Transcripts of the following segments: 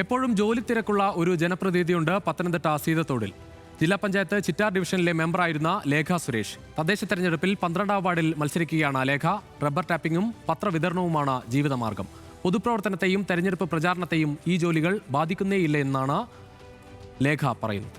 എപ്പോഴും ജോലി തിരക്കുള്ള ഒരു ജനപ്രതിനിധിയുണ്ട് പത്തനംതിട്ട സീതത്തോടിൽ ജില്ലാ പഞ്ചായത്ത് ചിറ്റാർ ഡിവിഷനിലെ മെമ്പറായിരുന്ന ലേഖ സുരേഷ്. തദ്ദേശ തെരഞ്ഞെടുപ്പിൽ പന്ത്രണ്ടാം വാർഡിൽ മത്സരിക്കുകയാണ് ലേഖ. റബ്ബർ ടാപ്പിംഗും പത്രവിതരണവുമാണ് ജീവിതമാർഗം. പൊതുപ്രവർത്തനത്തെയും തെരഞ്ഞെടുപ്പ് പ്രചാരണത്തെയും ഈ ജോലികൾ ബാധിക്കുന്നേയില്ല എന്നാണ് ലേഖ പറയുന്നത്.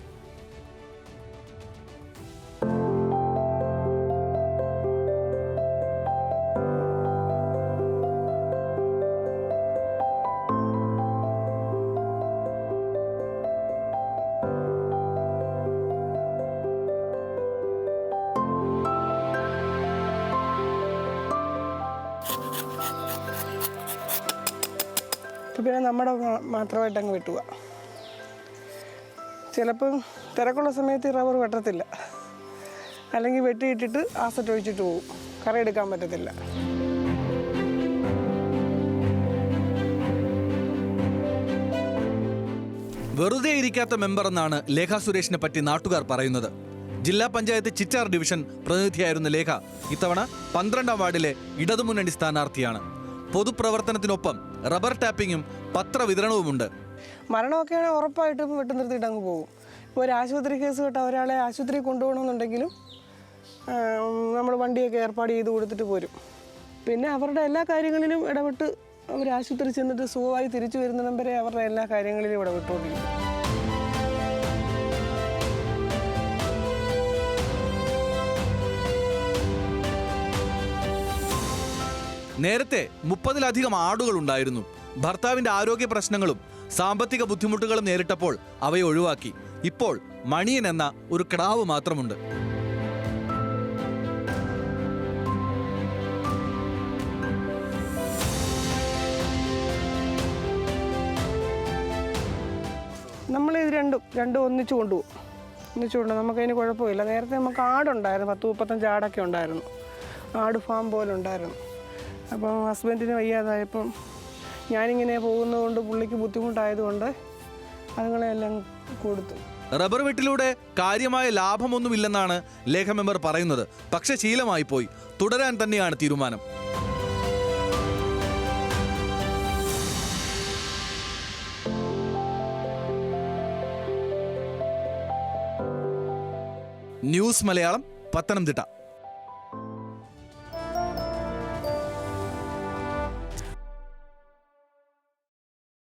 പിന്നെ നമ്മുടെ മാത്രമായിട്ട് അങ്ങ് വെട്ടുക ചിലപ്പം തിരക്കുള്ള സമയത്ത് റബ്ബർ വെട്ടത്തില്ല. അല്ലെങ്കിൽ വെട്ടിയിട്ടിട്ട് ആസറ്റ് ഒഴിച്ചിട്ട് പോകും കറി എടുക്കാൻ പറ്റത്തില്ല. വെറുതെ ഇരിക്കാത്ത മെമ്പർ എന്നാണ് ലേഖ സുരേഷിനെ പറ്റി നാട്ടുകാർ പറയുന്നത്. ജില്ലാ പഞ്ചായത്ത് ചിറ്റാർ ഡിവിഷൻ പ്രതിനിധിയായിരുന്ന ലേഖ ഇത്തവണ പന്ത്രണ്ടാം വാർഡിലെ ഇടതുമുന്നണി സ്ഥാനാർത്ഥിയാണ്. പൊതുപ്രവർത്തനത്തിനൊപ്പം റബ്ബർ ടാപ്പിങ്ങും പത്രവിതരണവുമുണ്ട്. മരണമൊക്കെയാണെങ്കിൽ ഉറപ്പായിട്ടും വെട്ടി നിർത്തിയിട്ട് അങ്ങ് പോകും. ഇപ്പോൾ ഒരു ആശുപത്രി കേസ് കേട്ട ഒരാളെ ആശുപത്രി കൊണ്ടുപോകണമെന്നുണ്ടെങ്കിലും നമ്മൾ വണ്ടിയൊക്കെ ഏർപ്പാട് ചെയ്ത് കൊടുത്തിട്ട് പോരും. പിന്നെ അവരുടെ എല്ലാ കാര്യങ്ങളിലും ഇടപെട്ട് അവർ ആശുപത്രി ചെന്നിട്ട് സുഖമായി തിരിച്ചു വരുന്നിടം വരെ അവരുടെ എല്ലാ കാര്യങ്ങളിലും ഇടപെട്ടുകൊണ്ടിരിക്കും നേരത്തെ മുപ്പതിലധികം ആടുകൾ ഉണ്ടായിരുന്നു. ഭർത്താവിന്റെ ആരോഗ്യ പ്രശ്നങ്ങളും സാമ്പത്തിക ബുദ്ധിമുട്ടുകളും നേരിട്ടപ്പോൾ അവയെ ഒഴിവാക്കി. ഇപ്പോൾ മണിയൻ എന്ന ഒരു കിടാവ് മാത്രമുണ്ട്. നമ്മൾ ഇത് രണ്ടും രണ്ടും ഒന്നിച്ചു കൊണ്ടുപോകും. ഒന്നിച്ചു കൊണ്ടുപോകും. നമുക്കതിന് കുഴപ്പമില്ല. നേരത്തെ നമുക്ക് ആടുണ്ടായിരുന്നു. പത്ത് മുപ്പത്തഞ്ച് ആടൊക്കെ ഉണ്ടായിരുന്നു. ആട് ഫാം പോലെ ഉണ്ടായിരുന്നു. അപ്പം ഹസ്ബൻഡിന് വയ്യാതായപ്പം ഞാനിങ്ങനെ പോകുന്നതുകൊണ്ട് പുള്ളിക്ക് ബുദ്ധിമുട്ടായതുകൊണ്ട് അതുങ്ങളെല്ലാം കൊടുത്തു. റബ്ബർ വെട്ടിലൂടെ കാര്യമായ ലാഭമൊന്നുമില്ലെന്നാണ് ലേഖ മെമ്പർ പറയുന്നത്. പക്ഷെ ശീലമായി പോയി. തുടരാൻ തന്നെയാണ് തീരുമാനം. ന്യൂസ് മലയാളം പത്തനംതിട്ട.